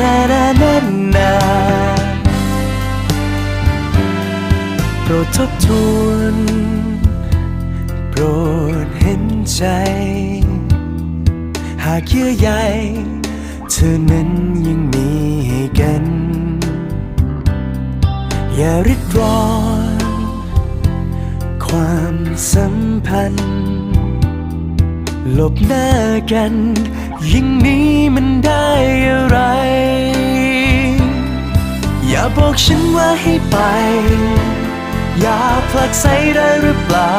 นานานานาโปรดทบทวนโปรดเห็นใจ หากเยื่อใยเธอนั้นยังมีให้กัน อย่าริดรอน ความสัมพันธ์ หลบหน้ากันยิ่งนี้มัน อย่าบอกฉันว่าให้ไป อย่าผลักไสได้หรือเปล่า